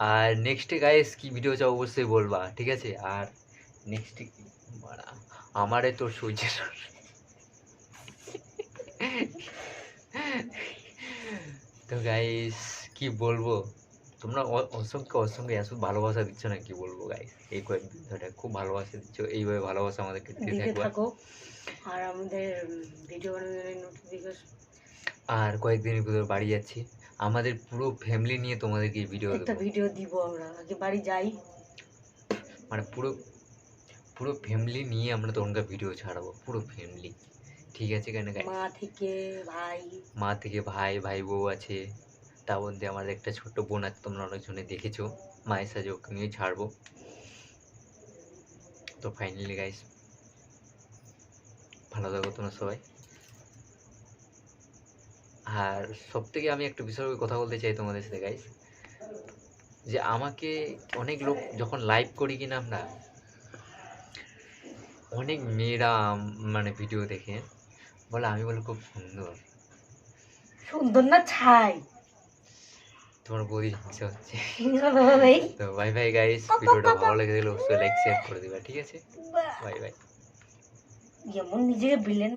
আর নেক্সটে গাইস কি ভিডিও চাও অবশ্যই বলবা ঠিক আছে? আর নেক্সটে কি? বাড়া, আমারে তোর সূর্যের তো গাইস কি বলব? তোমরা অসংখ্য অসংখ্য এত ভালোবাসা দিচ্ছ না কি বলব গাইস এই কয়েকদিন ধরে খুব ভালোবাসা দিচ্ছ এইভাবে ভালোবাসা আমাদেরকে দিতে থাকো। আর আমাদের ভিডিও বানানোর নোটিফিকেশন আর কয়েকদিনের ভিতরে বাড়ি যাচ্ছি। আমাদের পুরো ফ্যামিলি নিয়ে তোমাদেরকে ভিডিও একটা ভিডিও দিব আমরা আগে বাড়ি যাই। মানে পুরো পুরো ফ্যামিলি নিয়ে আমরা তোমাকে ভিডিও ছাড়াবো পুরো ফ্যামিলি ঠিক আছে কেন? মা থেকে ভাই। মা থেকে ভাই ভাই বউ আছে। তার মধ্যে আমাদের একটা ছোট্ট বোন আছে তোমরা অনেকজনে দেখেছ। মায়ের সাথে ওকে নিয়ে ছাড়বো। তো ফাইনালি গাইস ভালো থাকো তোমরা সবাই। আর সব থেকে আমি একটা বিষয়ে কথা বলতে চাই তোমাদের সাথে গাইস যে আমাকে অনেক লোক যখন লাইভ করি কিনা আমরা অনেক মেয়েরা মানে ভিডিও দেখে বলে আমি বলে খুব সুন্দর। সুন্দর না ছাই? তোমার বৌদি হিংসা হচ্ছে। তো বাই বাই গাইস ভিডিওটা ভালো লেগে গেলে অবশ্যই লাইক শেয়ার করে দিবা ঠিক আছে? বাই বাই যেমন নিজেকে বিলেন